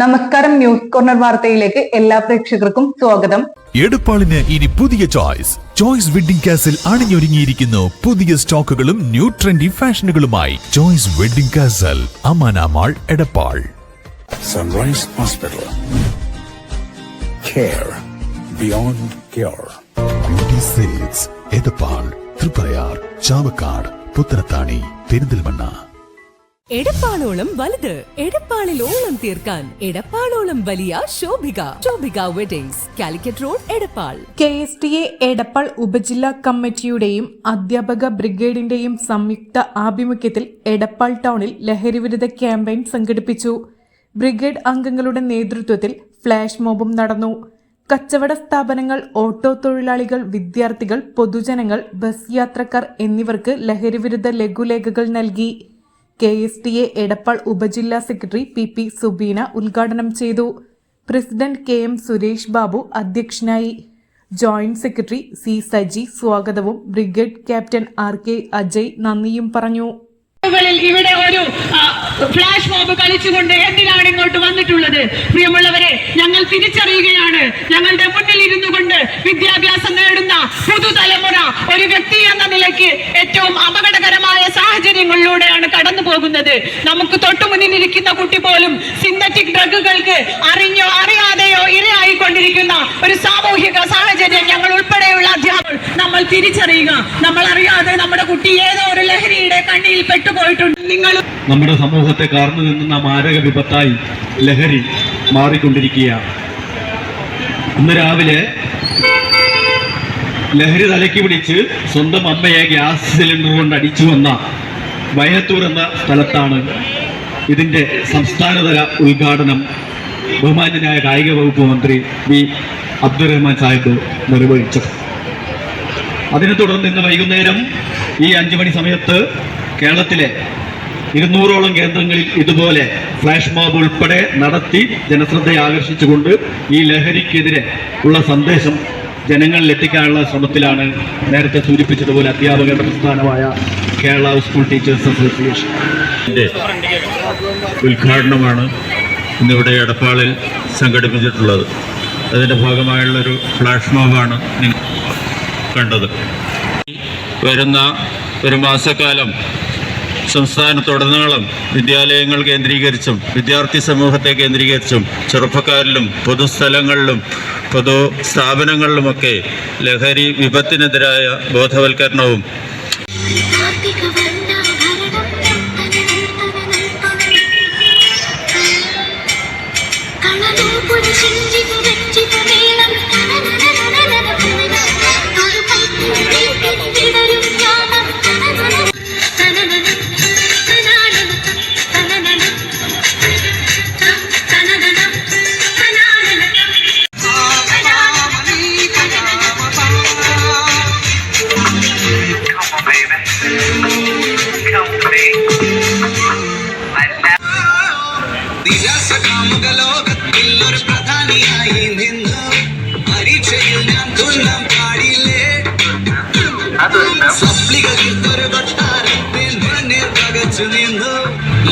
നമസ്കാരം news corner വാർത്തയിലേക്ക് എല്ലാ പ്രേക്ഷകർക്കും സ്വാഗതം. എടുപ്പാളിന് ഇനി പുതിയ ചോയ്സ്. ചോയ്സ് വെഡിംഗ് കാസിൽ അണിഞ്ഞൊരുങ്ങിയിരിക്കുന്നു പുതിയ സ്റ്റോക്കുകളും ന്യൂ ട്രെൻഡി ഫാഷനുകളുമായി. Choice wedding castle അമാനാമാൾ Edappal. Sunrise Hospital care beyond care sales Edappal Triprayar Chavakkad Puthanathani Perinthalmanna. എടപ്പാളോളം വലുത് എടപ്പാളിൽ ഓളം തീർക്കാൻ എടപ്പാളോളം വലിയ Shobhika Shobhika weddings Calicut road Edappal. K S T A Edappal ഉപജില്ലാ കമ്മിറ്റിയുടെയും അധ്യാപക ബ്രിഗേഡിന്റെയും സംയുക്ത ആഭിമുഖ്യത്തിൽ എടപ്പാൾ ടൗണിൽ ലഹരിവിരുദ്ധ ക്യാമ്പയിൻ സംഘടിപ്പിച്ചു. ബ്രിഗേഡ് അംഗങ്ങളുടെ നേതൃത്വത്തിൽ ഫ്ലാഷ് മോബും നടന്നു. കച്ചവട സ്ഥാപനങ്ങൾ ഓട്ടോ തൊഴിലാളികൾ വിദ്യാർത്ഥികൾ പൊതുജനങ്ങൾ ബസ് യാത്രക്കാർ എന്നിവർക്ക് ലഹരിവിരുദ്ധ ലഘുലേഖകൾ നൽകി. K S T A Edappal ഉപജില്ലാ സെക്രട്ടറി പി പി സുബീന ഉദ്ഘാടനം ചെയ്തു. President K M Suresh Babu അധ്യക്ഷനായി. ജോയിന്റ് സെക്രട്ടറി സി സജി സ്വാഗതവും. Brigade captain R K Ajay നന്ദിയും പറഞ്ഞു. ഇവിടെ ഒരു ഫ്ലാഷ് മോബ് കളിച്ചുകൊണ്ട് എന്തിനാണ് ഇങ്ങോട്ട് വന്നിട്ടുള്ളത്? പ്രിയമുള്ളവരെ ഞങ്ങൾ തിരിച്ചറിയുകയാണ്. ഞങ്ങളുടെ മുന്നിൽ ഇരുന്നു കൊണ്ട് വിദ്യാഭ്യാസം നേടുന്ന പുതുതലമുറ ഒരു വ്യക്തി എന്ന നിലയ്ക്ക് ഏറ്റവും അപകടകരമായ സാഹചര്യങ്ങളിലൂടെയാണ് കടന്നു പോകുന്നത്. നമുക്ക് തൊട്ടു മുന്നിലിരിക്കുന്ന കുട്ടി പോലും സിന്തറ്റിക് ഡ്രഗുകൾക്ക് അറിഞ്ഞോ അറിയാതെയോ ഇരയായിക്കൊണ്ടിരിക്കുന്ന ഒരു സാമൂഹിക സാഹചര്യം ഞങ്ങൾ ഉൾപ്പെടെയുള്ള അധ്യാപകർ നമ്മൾ തിരിച്ചറിയുക. നമ്മൾ അറിയാതെ നമ്മുടെ കുട്ടി ഏതോ ഒരു ലഹരിയുടെ കണ്ണിയിൽ പെട്ടുപോയിട്ടുണ്ട്. നിങ്ങൾ നമ്മുടെ സമൂഹത്തെ കാർന്നു നിന്നുന്ന മാരക വിപത്തായി ലഹരി മാറിക്കൊണ്ടിരിക്കുകയാണ്. ഇന്ന് രാവിലെ ലഹരി തലയ്ക്ക് പിടിച്ച് സ്വന്തം അമ്മയെ ഗ്യാസ് സിലിണ്ടർ കൊണ്ട് അടിച്ചു വന്ന വയത്തൂർ എന്ന സ്ഥലത്താണ് ഇതിന്റെ സംസ്ഥാനതല ഉദ്ഘാടനം ബഹുമാന്യനായ കായിക വകുപ്പ് മന്ത്രി വി അബ്ദുറഹ്മാൻ സാഹിബ് നിർവഹിച്ചത്. അതിനെ തുടർന്ന് ഇന്ന് വൈകുന്നേരം ഈ അഞ്ചു മണി സമയത്ത് കേരളത്തിലെ ഇരുന്നൂറോളം കേന്ദ്രങ്ങളിൽ ഇതുപോലെ ഫ്ലാഷ് മോബ് ഉൾപ്പെടെ നടത്തി ജനശ്രദ്ധയെ ആകർഷിച്ചുകൊണ്ട് ഈ ലഹരിക്കെതിരെ ഉള്ള സന്ദേശം ജനങ്ങളിൽ എത്തിക്കാനുള്ള ശ്രമത്തിലാണ് നേരത്തെ സൂചിപ്പിച്ചതുപോലെ അധ്യാപകരുടെ പ്രസ്ഥാനമായ കേരള സ്കൂൾ ടീച്ചേഴ്സ് അസോസിയേഷൻ. ഉദ്ഘാടനമാണ് ഇന്നിവിടെ എടപ്പാളിൽ സംഘടിപ്പിച്ചിട്ടുള്ളത്. അതിന്റെ ഭാഗമായുള്ളൊരു ഫ്ലാഷ് മോബാണ് കണ്ടത്. വരുന്ന ഒരു മാസക്കാലം സംസ്ഥാനത്തുടനീളം വിദ്യാലയങ്ങൾ കേന്ദ്രീകരിച്ചും വിദ്യാർത്ഥി സമൂഹത്തെ കേന്ദ്രീകരിച്ചും ചെറുപ്പക്കാരിലും പൊതുസ്ഥലങ്ങളിലും പൊതു സ്ഥാപനങ്ങളിലുമൊക്കെ ലഹരി വിപത്തിനെതിരായ ബോധവൽക്കരണവും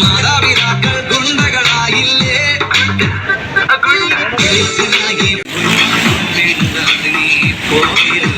മാതാപിതാക്കൾ ഗുണ്ടകളായില്ലേ? എഴുത്തിനായി പോയില്ലേ